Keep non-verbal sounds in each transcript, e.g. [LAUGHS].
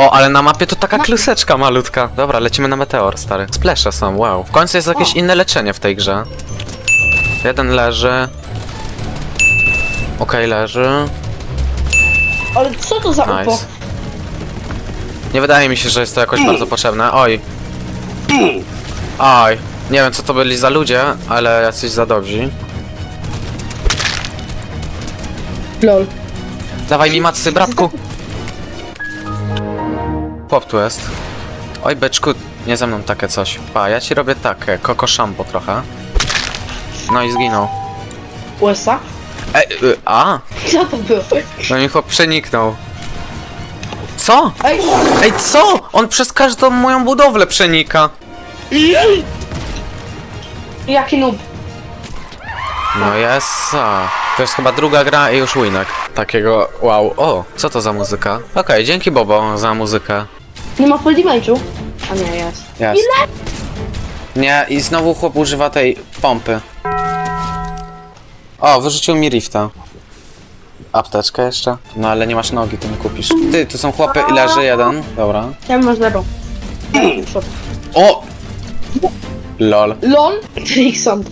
O, ale na mapie to taka kluseczka malutka. Dobra, lecimy na meteor, stary. Splesze są, wow. W końcu jest jakieś inne leczenie w tej grze. Jeden leży. Okej, leży. Ale co to za UFO? Nice. Nie wydaje mi się, że jest to jakoś bardzo potrzebne. Oj. Oj. Nie wiem, co to byli za ludzie, ale jacyś za dobrzy. Lol. Dawaj mi macy, bratku! Chłop tu jest. Oj, beczku, nie ze mną takie coś. Pa, ja ci robię takie, koko szambo trochę. No i zginął. USA? Ej, y, a! Co to było? No mi chłop przeniknął. Co? Ej! Ej, co? On przez każdą moją budowlę przenika. Jaki noob? No jest. To jest chyba druga gra i już winek. Takiego wow. O, co to za muzyka? Okej, dzięki Bobo za muzykę. Nie ma full damage'u? A nie, jest. Jest. Nie, i znowu chłop używa tej pompy. O, wyrzucił mi rifta. Apteczkę jeszcze? No ale nie masz nogi, to nie kupisz. Ty, tu są chłopy i leży jeden. Dobra. Ja mam zero. O! Lol. Lon? Trixon.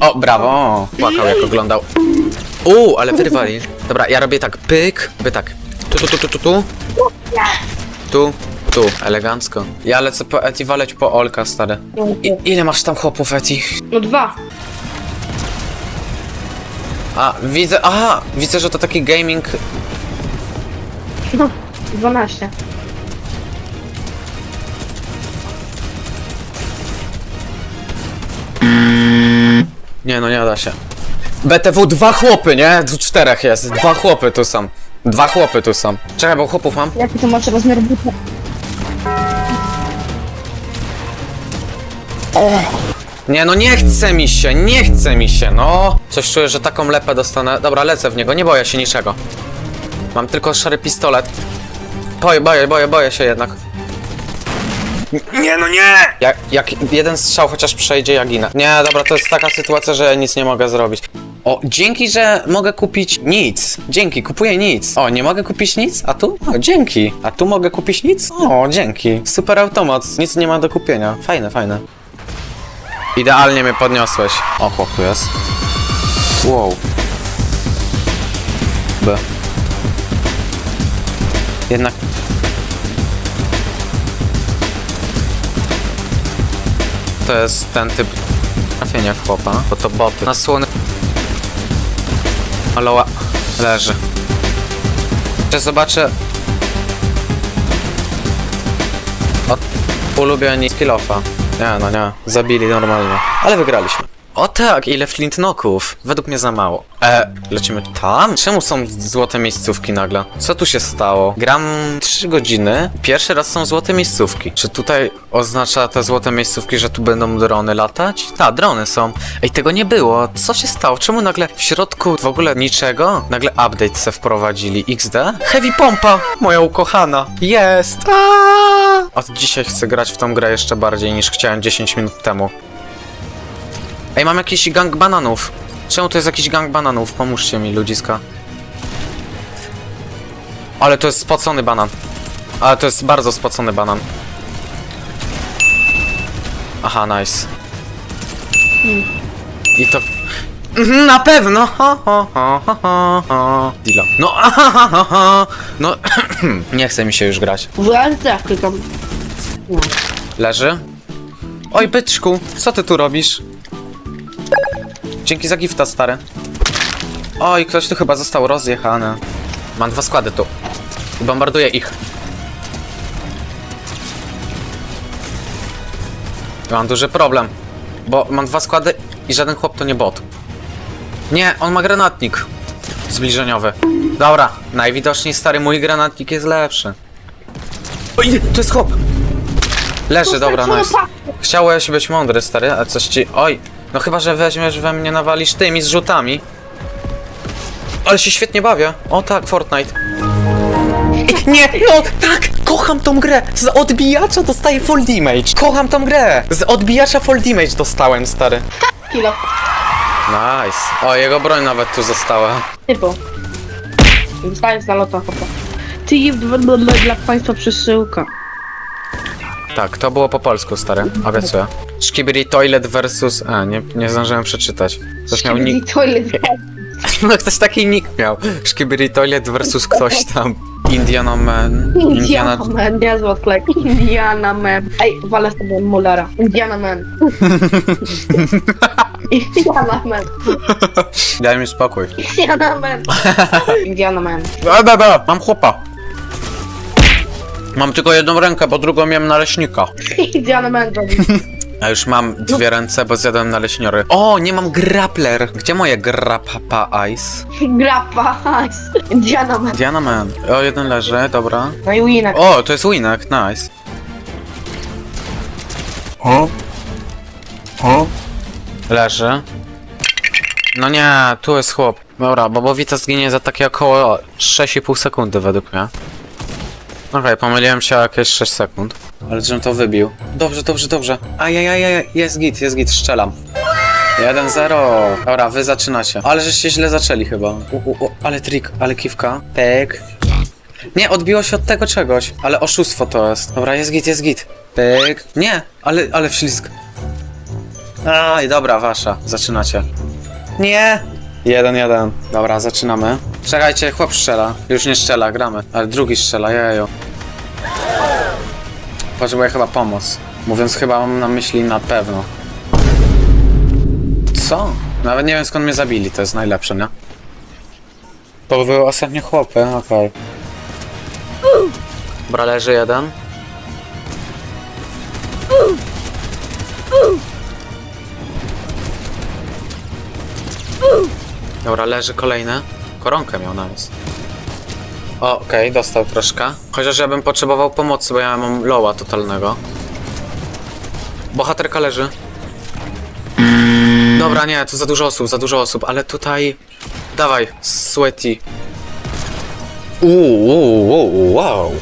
O, brawo! Płakał jak oglądał. Uuu, ale wyrwali. Dobra, ja robię tak, pyk, wy tak. Tu, tu, tu, tu, tu, tu. Tu, tu, elegancko. Ja lecę po Eti waleć po Olka, stary. I, ile masz tam chłopów, Eti? No dwa. A, widzę, aha, widzę, że to taki gaming... [LAUGHS] No, 12. Nie, no nie da się. BTW dwa chłopy, nie? Tu czterech jest, dwa chłopy tu są. Dwa chłopy tu są. Czekaj, bo chłopów mam. Jaki to masz rozmiar buta? Nie, no nie chce mi się, nie chce mi się, no. Coś czuję, że taką lepę dostanę. Dobra, lecę w niego, nie boję się niczego. Mam tylko szary pistolet. Boję, boję, boję, boję się jednak. Nie, no nie! Jak, jak jeden strzał chociaż przejdzie, ja ginę. Nie, dobra, to jest taka sytuacja, że ja nic nie mogę zrobić. O, dzięki, że mogę kupić nic. Dzięki, kupuję nic. O, nie mogę kupić nic? A tu? O, dzięki. A tu mogę kupić nic? O, dzięki. Super automat. Nic nie ma do kupienia. Fajne, fajne. Idealnie mnie podniosłeś. O, chłop tu jest. Wow. B. Jednak... To jest ten typ trafienia w chłopa, bo to boty. Nasłony... Aloła. Leży. Jeszcze zobaczę... Od ulubieni skillofa. Nie, no nie. Zabili normalnie. Ale wygraliśmy. O tak, ile flintknoków. Według mnie za mało. E, lecimy tam? Czemu są złote miejscówki nagle? Co tu się stało? Gram 3 godziny. Pierwszy raz są złote miejscówki. Czy tutaj oznacza te złote miejscówki, że tu będą drony latać? Tak, drony są. Ej, tego nie było. Co się stało? Czemu nagle w środku w ogóle niczego? Nagle update se wprowadzili. XD? Heavy pompa! Moja ukochana. Jest! Aaaa! Od dzisiaj chcę grać w tą grę jeszcze bardziej niż chciałem 10 minut temu. Ej, mam jakiś gang bananów. Czemu to jest jakiś gang bananów? Pomóżcie mi, ludziska. Ale to jest spocony banan. Ale to jest bardzo spocony banan. Aha, nice. I to... Mhm, Na pewno! Ha. Dilo. No, [LAUGHS] aha. No, [CLEARS THROAT] nie chce mi się już grać. W LT klikam. No. Leży? Oj, byczku, co ty tu robisz? Dzięki za gifta, stary. Oj, ktoś tu chyba został rozjechany. Mam dwa składy tu. I bombarduję ich. Mam duży problem. Bo mam dwa składy i żaden chłop to nie bot. Nie, on ma granatnik. Zbliżeniowy. Dobra, najwidoczniej stary mój granatnik jest lepszy. Oj, to jest chłop! Leży, dobra, nice. Chciałeś być mądry, stary, a coś ci... Oj, no chyba, że weźmiesz we mnie, nawalisz tymi zrzutami. Ale się świetnie bawię. O tak, Fortnite. Nie, no tak, kocham tą grę. Z odbijacza dostaję full damage. Kocham tą grę. Z odbijacza full damage dostałem, stary. Kilo. Nice. O, jego broń nawet tu została. Typu. Zostaje z nalota chłopa. Tip dla państwa przesyłka. Tak, to było po polsku, stary. Obiecuję. Szkibiri Toilet versus... A, nie, nie zdążyłem przeczytać. Ktoś miał nick... Toilet. [LAUGHS] No ktoś taki nick miał. Szkibiri Toilet versus ktoś tam. Indiana Man. Indiana... Indiana Man, odklej. Indiana Man. Ej, walę sobie Mullera. Indiana Man. [LAUGHS] Indiana Man. Daj mi spokój. Indiana Man. [LAUGHS] Indiana Man. A, da, da, mam chłopa. Mam tylko jedną rękę, bo drugą miałem naleśnika. Indiana Man, robi. A już mam dwie ręce, bo zjadłem naleśniory. O, nie mam grappler. Gdzie moje grappa ice? Grappa. Indiana Man. Diana Man. O, jeden leży, dobra. No i winek. O, to jest winek, nice. Leży. No nie, tu jest chłop. Dobra, Bobowica zginie za takie około 6,5 sekundy według mnie. Okej, pomyliłem się jakieś 6 sekund. Ale żebym to wybił. Dobrze, dobrze, dobrze. Ajajajaj, jest git, jest git, strzelam. 1-0. Dobra, wy zaczynacie. Ale żeście źle zaczęli chyba. U, u, u, ale trik, ale kiwka. Pek. Nie, odbiło się od tego czegoś, ale oszustwo to jest. Dobra, jest git, jest git. Pyk. Nie, ale, ale wślizg. Aj, dobra, wasza. Zaczynacie. Nie. Jeden, jeden. Dobra, zaczynamy. Czekajcie, chłop strzela. Już nie strzela, gramy. Ale drugi strzela, jejo. Potrzebuję chyba pomoc. Mówiąc chyba mam na myśli na pewno. Co? Nawet nie wiem skąd mnie zabili, to jest najlepsze, nie? To były ostatnie chłopy, okej. Dobra, leży jeden. Dobra, leży kolejny. Koronkę miał nawet. O, okej, dostał troszkę. Chociaż ja bym potrzebował pomocy, bo ja mam loła totalnego. Bohaterka leży. Dobra, nie, tu za dużo osób, za dużo osób, ale tutaj... Dawaj, sweaty. Uuu, uuu, uuu, wow.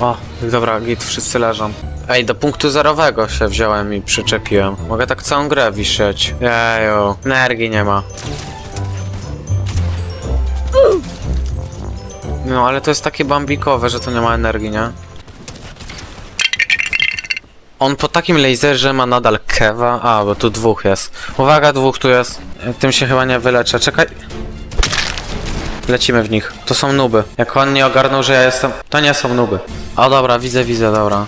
O, dobra, git, wszyscy leżą. Ej, do punktu zerowego się wziąłem i przyczepiłem. Mogę tak całą grę wisieć. Jeju, energii nie ma. No, ale to jest takie bambikowe, że to nie ma energii, nie? On po takim laserze ma nadal kewa. A, bo tu dwóch jest. Uwaga, dwóch tu jest. Tym się chyba nie wyleczę. Czekaj. Lecimy w nich. To są nuby. Jak on nie ogarnął, że ja jestem... To nie są nuby. O dobra, widzę, widzę, dobra.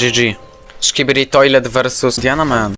GG. Skibidi Toilet versus Diana Man.